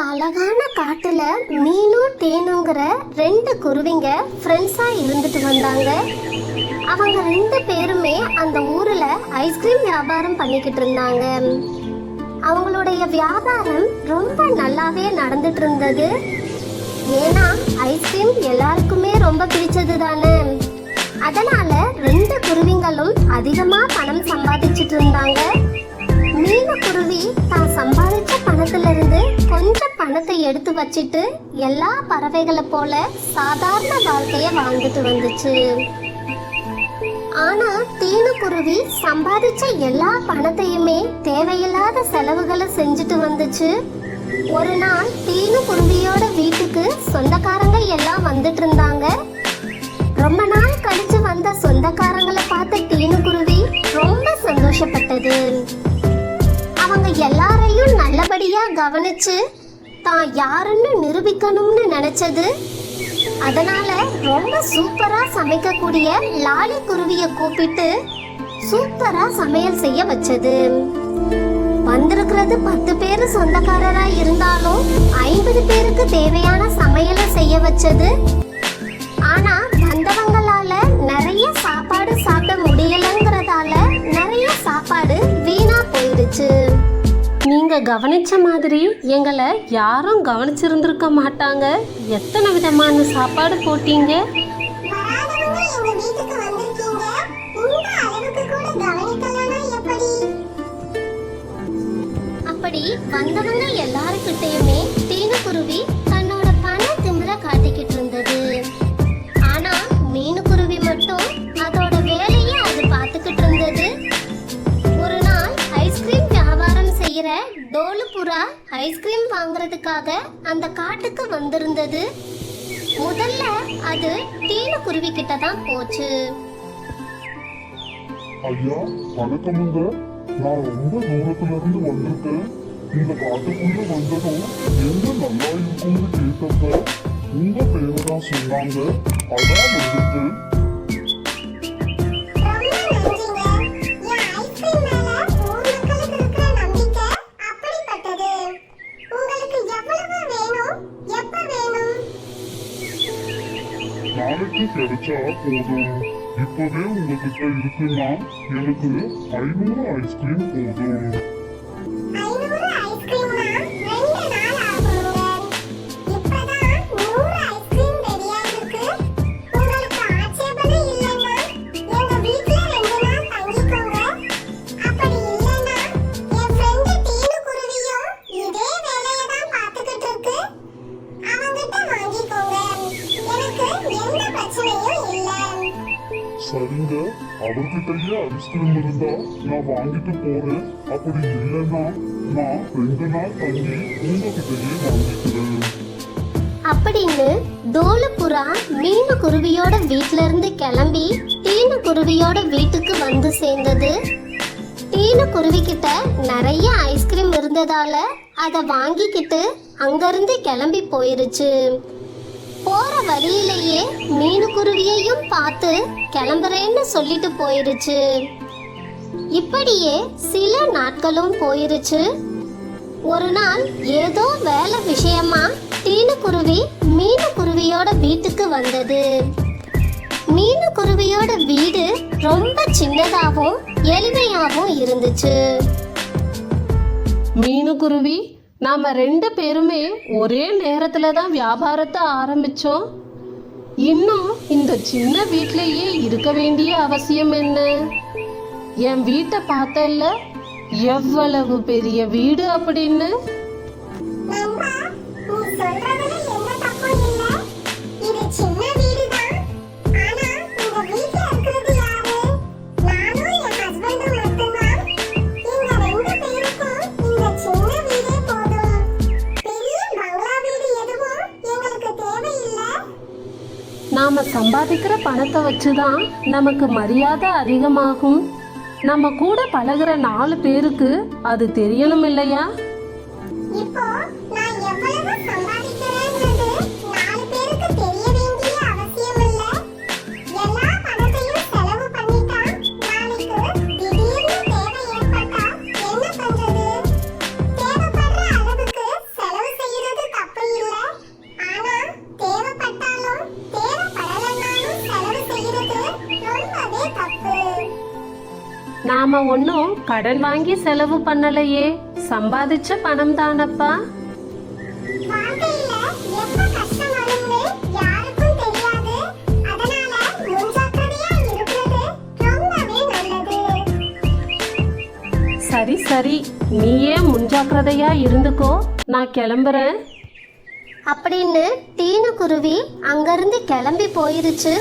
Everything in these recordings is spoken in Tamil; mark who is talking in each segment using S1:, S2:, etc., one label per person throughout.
S1: அழகான காட்டுல மீனும் தேனுங்கிற ரெண்டு குருவிங்க ஃப்ரெண்ட்ஸா இருந்துட்டு வந்தாங்க. அவங்க ரெண்டு பேருமே அந்த ஊர்ல ஐஸ்கிரீம் வியாபாரம் பண்ணிக்கிட்டு இருந்தாங்க. அவங்களுடைய வியாபாரம் ரொம்ப நல்லாவே நடந்துட்டு இருந்தது. ஏன்னா ஐஸ்கிரீம் எல்லாருக்குமே ரொம்ப பிடிச்சது தானே. அதனால ரெண்டு குருவிங்களும் அதிகமா பணம் சம்பாதிச்சிட்டு இருந்தாங்க. மீன குருவி தான் சம்பாதிச்ச பணத்துல இருந்து பணத்தை எடுத்து வச்சிட்டு எல்லா பறவைகளை போல சாதாரண வாழ்க்கைய வாழ்ந்துட்டு வந்துச்சு. ஆனா தீனுக்குருவி சம்பாதிச்ச எல்லா பணத்தையுமே தேவையில்லாத செலவுகளை செஞ்சுட்டு வந்துச்சு. ஒரு நாள் தீனுக்குருவியோட வீட்டுக்கு சொந்தக்காரங்க எல்லாம் வந்துட்டு இருந்தாங்க. ரொம்ப நாள் கழிச்சு வந்த சொந்தக்காரங்களை பார்த்த தீனுக்குருவி ரொம்ப சந்தோஷப்பட்டது. அவங்க எல்லாரையும் நல்லபடியா கவனிச்சு தான் யாருன்னு நிரூபிக்கணும்னு நினைச்சது? அதனால ரொம்ப சூப்பரா சமைக்கக்கூடிய லாலி குருவிய கூப்பிட்டு சூப்பரா சமையல் செய்ய வச்சது. வந்திருக்கிறது பத்து பேர் சொந்தக்காரரா இருந்தாலும் ஐம்பது பேருக்கு தேவையான சமையலை செய்ய வச்சது. ஆனா வந்தவங்களால நிறைய சாப்பாடு சாப்பிட முடியலங்கிறதால நிறைய சாப்பாடு வீணா போயிடுச்சு.
S2: நீங்க கவனிச்ச மாதிரி எங்களை யாரும் கவனிச்சிருந்திருக்க மாட்டாங்க. எத்தனை விதமான சாப்பாடு போட்டீங்க?
S1: வராதவங்க எங்க வீட்டுக்கு வந்திருக்கீங்க? இந்த அளவுக்கு கூட கவனிக்கலனா எப்படி? அப்படி வந்தவங்க எல்லாருக்கிட்டையுமே தீனுக்குருவி தன்னோட டோலுபுரா ஐஸ்கிரீம் வாங்குறதுக்காக அந்த காட்டுக்கு வந்திருந்தது. முதல்ல அது தீனுக்குருவி கிட்ட தான் போச்சு.
S3: ஐயா வணக்கமுங்க. நான் ரொம்ப தூரத்துல இருந்து வந்திருக்கேன். இந்த காட்டுக்குள்ள வந்ததும் எங்க நல்லா இருக்கும்னு கேட்டப்ப உங்க பேரை தான் சொன்னாங்க. அதான் வந்துட்டு நாளைக்கு கிடைச்சா போதும். இப்பவே உங்ககிட்ட இருக்குன்னா எனக்கு ஐநூறு ஐஸ்கிரீம் போதும். சரிங்க அவர்கிட்டயே ஐஸ்கிரீம் இருந்தா நான் வாங்கிட்டு போறேன். அப்படி இல்லைன்னா நான் ரெண்டு நாள் தங்கி உங்ககிட்டயே வாங்கிக்கிறேன்.
S1: அப்படின்னு டோலுபுரா மீனு குருவியோட வீட்ல இருந்து கிளம்பி டீனு குருவியோட வீட்டுக்கு வந்து சேர்ந்தது. டீனு குருவி கிட்ட நிறைய ஐஸ்கிரீம் இருந்ததால அதை வாங்கிக்கிட்டு அங்கிருந்து கிளம்பி போயிருச்சு. போற வழியிலேயே மீனு குருவியையும் பார்த்து கிளம்புறேன்னு சொல்லிட்டு போயிருச்சு. இப்படியே சில நாட்களும் போயிருச்சு. ஒரு நாள் ஏதோ வேலை விஷயமா டீனுக்குருவி மீனுக்குருவியோட வீட்டுக்கு வந்தது. மீனுக்குருவியோட வீடு ரொம்ப சின்னதாகவும் எளிமையாகவும் இருந்துச்சு.
S2: மீனுக்குருவி நாம ரெண்டு பேருமே ஒரே நேரத்துல தான் வியாபாரத்தை ஆரம்பிச்சோம். இன்னும் இந்த சின்ன வீட்லயே இருக்க வேண்டிய அவசியம் என்ன? என் வீட்டை பார்த்தல்ல? எவ்வளவு பெரிய வீடு அப்படின்னு?
S1: பணத்தை வச்சு தான்
S2: நமக்கு மரியாதை அதிகமாகும். நம்ம கூட பழகுற நாலு பேருக்கு அது தெரியணும் இல்லையா?
S1: இப்போ
S2: நாம ஒன்றும் கடன் வாங்கி செலவு பண்ணலையே. சம்பாதிச்ச பணம் தானப்பா. சரி சரி. நீயே முன்ஜாக்கிரதையா இருந்துக்கோ. நான் கிளம்புறேன்.
S1: அப்படின்னு டீனுக்குருவி அங்கிருந்து கிளம்பி போயிருச்சு.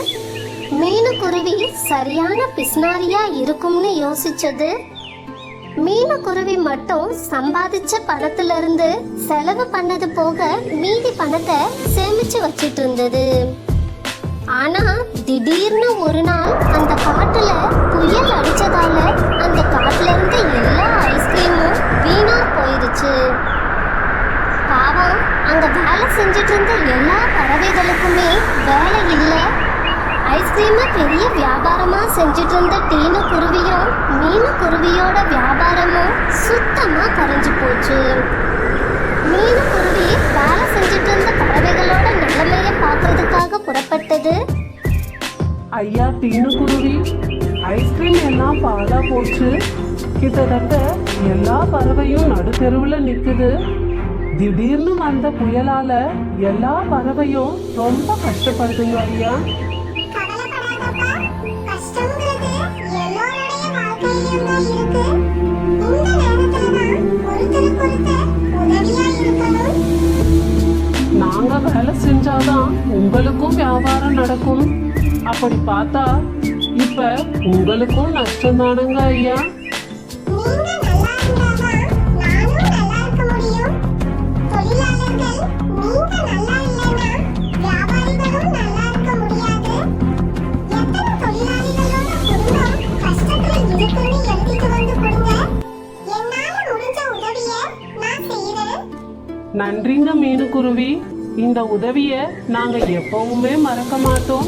S1: மீனுக்குருவி சரியான பிஸ்னாரியா இருக்கும்னு யோசிச்சது. மீனுக்குருவி மட்டும் சம்பாதிச்ச பணத்துல இருந்து செலவு பண்ணது போக மீதி பணத்தை சேமிச்சு வச்சிட்டு இருந்தது. ஆனா திடீர்னு ஒரு நாள் அந்த காட்டுல புயல் அடிச்சதால அந்த காட்டுல இருந்த எல்லா ஐஸ்கிரீமும் வீணா போயிருச்சு. பாவம் அங்க வேலை செஞ்சுட்டு இருந்த எல்லா பறவைகளுக்குமே வேலை இல்லை. ஐஸ்கிரீமை பெரிய வியாபாரமா செஞ்சுட்டு இருந்த டீனு குருவியும் மீனு குருவியோட வியாபாரமும் சுத்தமா குறைஞ்சு போச்சு. மீனு குருவி வேலை செஞ்சுட்டு இருந்த பறவைகளோட நிலைமையை பார்க்கறதுக்காக புறப்பட்டது.
S2: ஐயா டீனுக்குருவி ஐஸ்கிரீம் எல்லாம் பாலா போச்சு. கிட்டத்தட்ட எல்லா பறவையும் நடுத்தெருவில் நிற்குது திடீர்னு வந்த புயலால எல்லா பறவையும் ரொம்ப கஷ்டப்படுதுங்க ஐயா. நடக்கும் அப்படி பார்த்தா இப்ப உங்களுக்கும் நஷ்டம் தானுங்க ஐயா நன்றிங்க மீனுக்குருவி. இந்த உதவிய நாங்க எப்பவுமே மறக்க மாட்டோம்.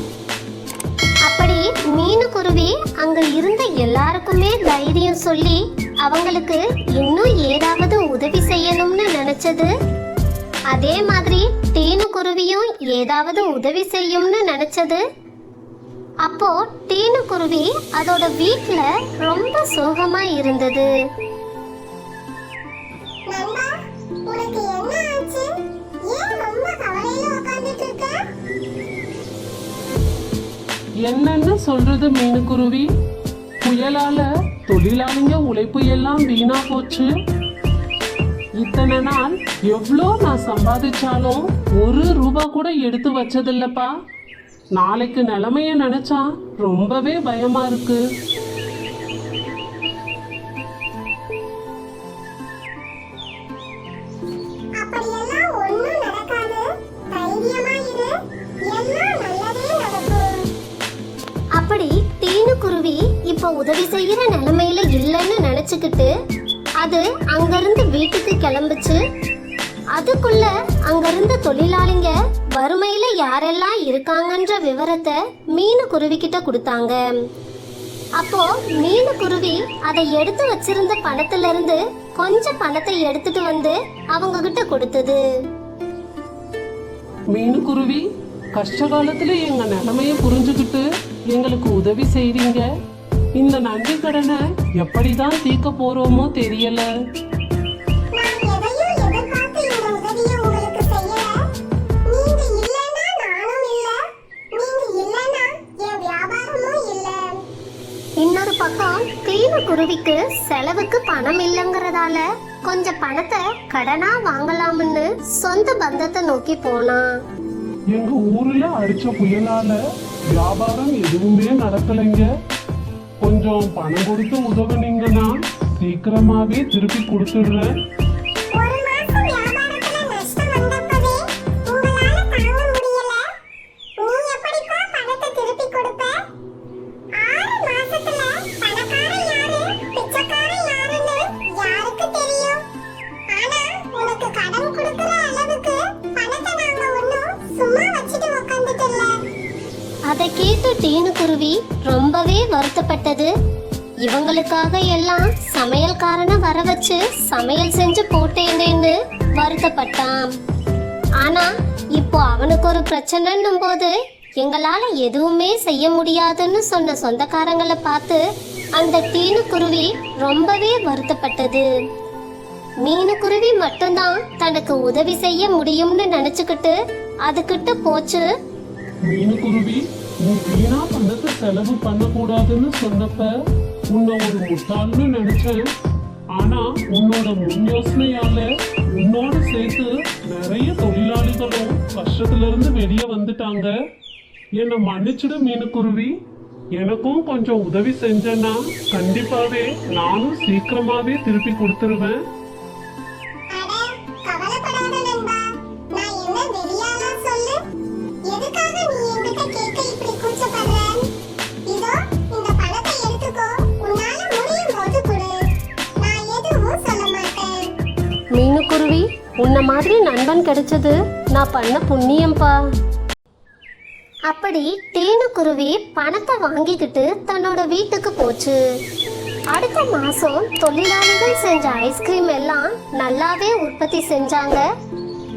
S1: அப்படி மீனு குருவி அங்க இருந்த எல்லாருக்குமே தைரியம் சொல்லி அவங்களுக்கு இன்னும் ஏதாவது உதவி செய்யணும்னு நினைச்சது. அதே மாதிரி டீனு குருவியும் ஏதாவது உதவி செய்யும்னு நினைச்சது. அப்போ டீனு குருவி அதோட வீட்ல ரொம்ப சோகமா இருந்தது.
S4: நண்பா உனக்கு என்ன ஆச்சு? ஏன்
S2: என்னன்னு சொல்றது மீனுக்குருவி புயலால தொழிலாளிங்க உழைப்பு எல்லாம் வீணா போச்சு. இத்தனை நாள் எவ்வளோ நான் சம்பாதிச்சாலும் ஒரு ரூபா கூட எடுத்து வச்சதில்லப்பா. நாளைக்கு நிலமைய நினைச்சா ரொம்பவே பயமா இருக்கு.
S1: உதவி செய்யற நிலைமையில இல்லைன்னு நினைச்சுக்கிட்டு அது அங்கிருந்து வீட்டுக்கு கிளம்புச்சு. அதுக்குள்ள அங்கிருந்த தொழிலாளிங்க வறுமையில யாரெல்லாம் இருக்காங்கன்ற விவரத்தை மீன் குருவிக்கிட்ட கொடுத்தாங்க. அப்போ மீன் குருவி அதை எடுத்து வச்சிருந்த பணத்துல இருந்து கொஞ்சம் பணத்தை எடுத்துட்டு வந்து அவங்க கிட்ட கொடுத்தது
S2: மீனுக்குருவி கஷ்ட காலத்துல எங்க நிலைமைய புரிஞ்சுக்கிட்டு எங்களுக்கு உதவி செய்றீங்க. இந்த நன்றி கடனை எப்படிதான் தீர்க்க போறோமோ தெரியல.
S1: இன்னொரு பக்கம் தீனு குருவிக்கு செலவுக்கு பணம் இல்லைங்கிறதால கொஞ்சம் பணத்தை கடனா வாங்கலாம்னு சொந்த பந்தத்தை நோக்கி போனான்
S3: எங்க ஊர்ல அடிச்ச புயலால வியாபாரம் எதுவுமே நடக்கலைங்க. கொஞ்சம் பணம் கொடுத்து உதவுனீங்கன்னா சீக்கிரமாவே திருப்பி கொடுத்துடுறேன்.
S1: கேட்டு ரொம்பவே வருத்தப்பட்டது. இவங்களுக்காக எல்லாம் சமையல்காரனை வர வச்சு சமையல் செஞ்சு போட்டேன்னு வருத்தப்பட்டான். ஆனா இப்போ அவனுக்கு ஒரு பிரச்சனைன்னும் போது எங்களால எதுவுமே செய்ய முடியாதுன்னு சொன்ன சொந்தக்காரங்களை பார்த்து அந்த தீனுக்குருவி ரொம்பவே வருத்தப்பட்டது. மீனுக்குருவி மட்டும்தான் தனக்கு உதவி செய்ய முடியும்னு நினைச்சுக்கிட்டு அதுகிட்ட போச்சு.
S2: மீனுக்குருவி நீ வீணா பணத்தை செலவு பண்ணக்கூடாதுன்னு சொன்னப்ப உன்னை ஒரு முட்டாள்னு நினைச்சேன். ஆனா உன்னோட முன் யோசனையால உன்னோட சேர்த்து நிறைய தொழிலாளிகளும் கஷ்டத்துல இருந்து வெளியே வந்துட்டாங்க. என்னை மன்னிச்சிடு மீனுக்குருவி. எனக்கும் கொஞ்சம் உதவி செஞ்சேன்னா கண்டிப்பாவே நானும் சீக்கிரமாவே திருப்பி கொடுத்துருவேன்.
S1: மாதிரி நண்பன் கிடைச்சது. நான் பண்ண புண்ணியம்பா. அப்படி டீனுக்குருவி பணத்தை வாங்கிக்கிட்டு தன்னோட வீட்டுக்கு போச்சு. அடுத்த மாசம் தொழிலாளிகள் செஞ்ச ஐஸ்கிரீம் எல்லாம் நல்லாவே உற்பத்தி செஞ்சாங்க.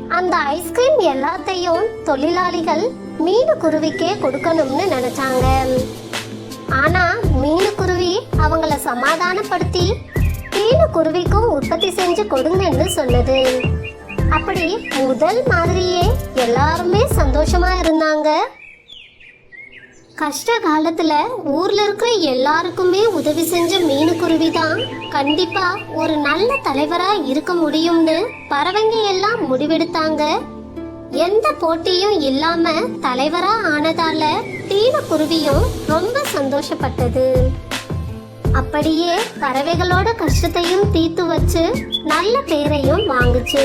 S1: அந்த ஐஸ்கிரீம் எல்லாத்தையும் தொழிலாளிகள் மீனுக்குருவிக்கே கொடுக்கணும்னு நினைச்சாங்க. ஆனா மீனுக்குருவி அவங்கள சமாதானப்படுத்தி மீனுக்குருவிக்கும் உற்பத்தி செஞ்சு கொடுங்கன்னு சொன்னது. அப்படி முதல் மாதிரியே எல்லாருமே சந்தோஷமா இருந்தாங்க. கஷ்ட காலத்துல ஊர்ல இருக்கிற எல்லாருக்குமே உதவி செஞ்ச மீனுக்குருவி தான். கண்டிப்பா ஒரு நல்ல தலைவரா இருக்க முடியும்னு பறவைங்க எல்லாம் முடிவெடுத்தாங்க. எந்த போட்டியும் இல்லாம தலைவரா ஆனதால தீனக்குருவியும் ரொம்ப சந்தோஷப்பட்டது. அப்படியே பறவைகளோட கஷ்டத்தையும் தீர்த்து வச்சு நல்ல பேரையும் வாங்குச்சு.